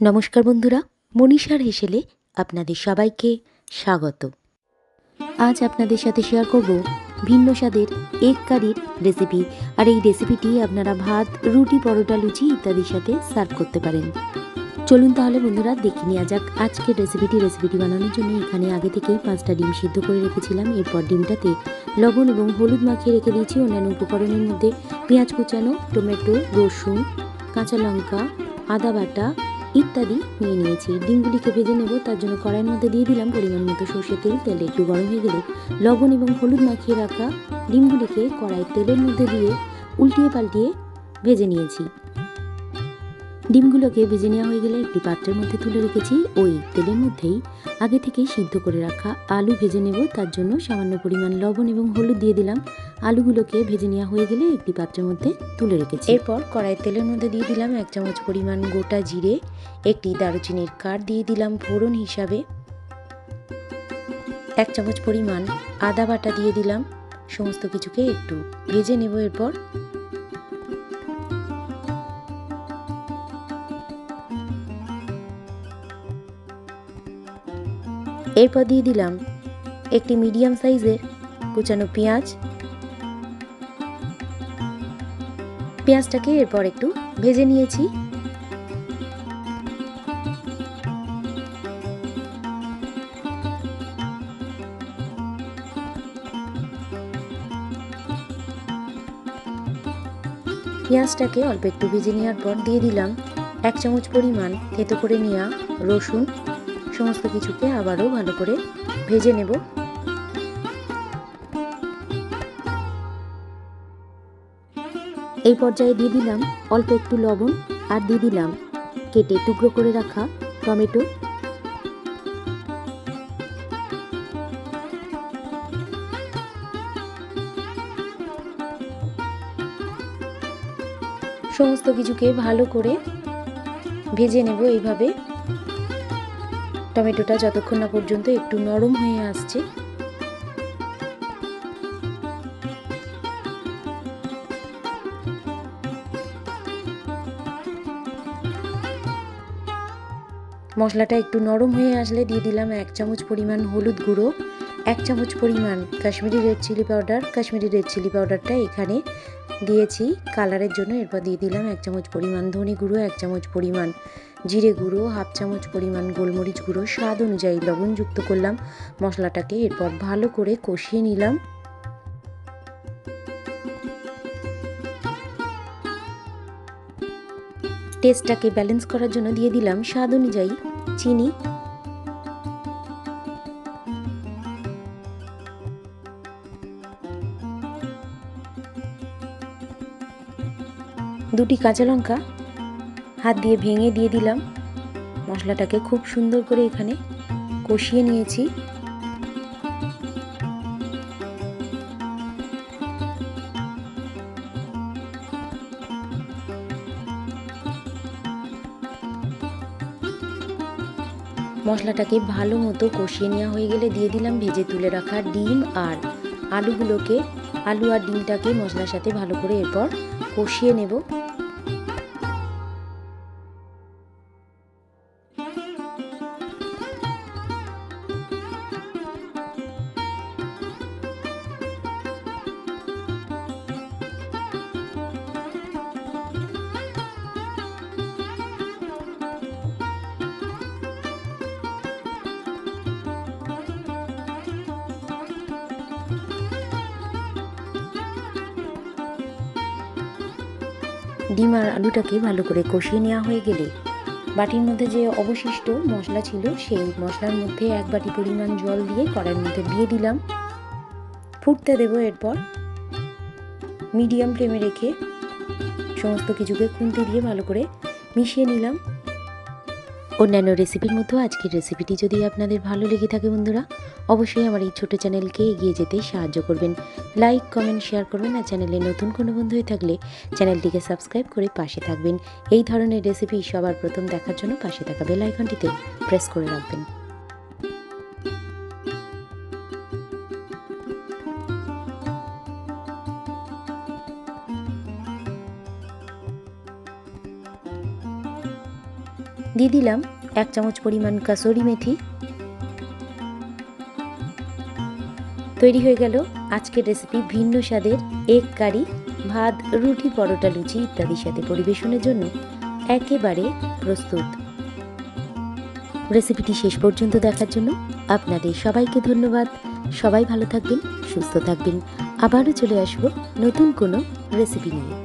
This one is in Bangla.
নমস্কার বন্ধুরা, মনীষার হেসেলে আপনাদের সবাইকে স্বাগত। আজ আপনাদের সাথে শেয়ার করব ভিন্ন স্বাদের এগ কারির রেসিপি আর এই রেসিপিটি আপনারা ভাত, রুটি, পরোটা, লুচি ইত্যাদির সাথে সার্ভ করতে পারেন। চলুন তাহলে বন্ধুরা, দেখে নেওয়া যাক আজকের রেসিপিটি রেসিপিটি বানানোর জন্য এখানে আগে থেকেই পাঁচটা ডিম সিদ্ধ করে রেখেছিলাম। এরপর ডিমটাতে লবণ এবং হলুদ মাখিয়ে রেখে দিয়েছি। অন্যান্য উপকরণের মধ্যে পেঁয়াজ কুচানো, টমেটো, রসুন, কাঁচা লঙ্কা, আদা বাটা ইত্যাদি। নিয়ে নিয়েছি। ডিমগুলিকে ভেজে নেব। তার জন্য কড়াইয়ের মধ্যে দিয়ে দিলাম পরিমাণ মতো সর্ষের তেল। তেল একটু গরম হয়ে গেলে লবণ এবং হলুদ মাখিয়ে রাখা ডিমগুলিকে কড়াই তেলের মধ্যে দিয়ে উল্টিয়ে পাল্টিয়ে ভেজে নিয়েছি। ডিমগুলোকে ভেজে নেওয়া হয়ে গেলে একটি পাত্রের মধ্যে তুলে রেখেছি। ওই তেলের মধ্যেই আগে থেকেই সিদ্ধ করে রাখা আলু ভেজে নেব। তার জন্য সামান্য পরিমাণ লবণ এবং হলুদ দিয়ে দিলাম। আলুগুলোকে ভেজে নেওয়া হয়ে গেলে একটি পাত্রের মধ্যে তুলে রেখেছি। এরপর কড়াই তেলের মধ্যে দিয়ে দিলাম এক চামচ পরিমাণ গোটা জিরে, একটি দারুচিনির কাঠ দিয়ে দিলাম ফোড়ন হিসাবে। এক চামচ পরিমাণ আদা বাটা দিয়ে দিলাম। সমস্ত কিছুকে একটু ভেজে নেব এরপর। এরপর দিয়ে দিলাম একটি মিডিয়াম সাইজের কুচানো পেঁয়াজ। পেঁয়াজটাকে এরপর একটু ভেজে নিয়েছি। পেঁয়াজটাকে অল্প একটু ভেজে নেওয়ার পর দিয়ে দিলাম এক চামচ পরিমাণ থেতো করে নেওয়া রসুন। সমস্ত কিছুকে আবারও ভালো করে ভেজে নেব। এই পর্যায়ে দিয়ে দিলাম অল্প একটু লবণ আর দিয়ে দিলাম কেটে টুকরো করে রাখা টমেটো। সমস্ত কিছুকে ভালো করে ভেজে নেব এইভাবে। টমেটোটা যতক্ষণ না পর্যন্ত একটু নরম হয়ে আসছে। মশলাটা একটু নরম হয়ে আসলে দিয়ে দিলাম এক চামচ পরিমাণ হলুদ গুঁড়ো, এক চামচ পরিমাণ Kashmiri red chilli powder Kashmiri red chilli পাউডারটা এখানে দিয়েছি। কালারের জন্য এরপর দিয়ে দিলাম এক চামচ পরিমাণ ধনে গুঁড়ো, এক চামচ পরিমাণ জিরে গুঁড়ো, হাফ চামচ পরিমাণ গোলমরিচ গুঁড়ো, স্বাদ অনুযায়ী লবণ যুক্ত করলাম। মশলাটাকে এরপর ভালো করে কষিয়ে নিলাম। টেস্টটাকে ব্যালেন্স করার জন্য দিয়ে দিলাম স্বাদ অনুযায়ী চিনি। দুটি কাঁচা লঙ্কা হাত দিয়ে ভেঙে দিয়ে দিলাম। মশলাটাকে খুব সুন্দর করে এখানে কষিয়ে নিয়েছি। মশলাটাকে ভালো মতো কষিয়ে নেওয়া হয়ে গেলে দিয়ে দিলাম ভেজে তুলে রাখা ডিম আর আলুগুলোকে, আলু আর ডিমটাকে মশলার সাথে ভালো করে এরপর কষিয়ে নেব। ডিম আর আলুটাকে ভালো করে কষিয়ে নেওয়া হয়ে গেলে বাটির মধ্যে যে অবশিষ্ট মশলা ছিল সেই মশলার মধ্যে এক বাটি পরিমাণ জল দিয়ে কড়াইয়ের মধ্যে দিয়ে দিলাম। ফুটতে দেবো এরপর মিডিয়াম ফ্লেমে রেখে সমস্ত কিছুকে খুন্তি দিয়ে ভালো করে মিশিয়ে নিলাম। অন্যান্য রেসিপির মধ্যেও আজকের রেসিপিটি যদি আপনাদের ভালো লেগে থাকে বন্ধুরা, অবশ্যই আমার এই ছোটো চ্যানেলকে এগিয়ে যেতে সাহায্য করবেন। লাইক কমেন্ট শেয়ার করবেন আর চ্যানেলে নতুন কোনো বন্ধু হয়ে থাকলে চ্যানেলটিকে সাবস্ক্রাইব করে পাশে থাকবেন। এই ধরনের রেসিপি সবার প্রথম দেখার জন্য পাশে থাকা বেল আইকনটিতে প্রেস করে রাখবেন। দিয়ে দিলাম এক চামচ পরিমাণ কাসুরি মেথি। তৈরি হয়ে গেল আজকের রেসিপি ভিন্ন স্বাদের এগ কারি ভাত, রুটি, পরোটা, লুচি ইত্যাদির সাথে পরিবেশনের জন্য একেবারে প্রস্তুত। রেসিপিটি শেষ পর্যন্ত দেখার জন্য আপনাদের সবাইকে ধন্যবাদ। সবাই ভালো থাকবেন, সুস্থ থাকবেন। আবারও চলে আসব নতুন কোনো রেসিপি নিয়ে।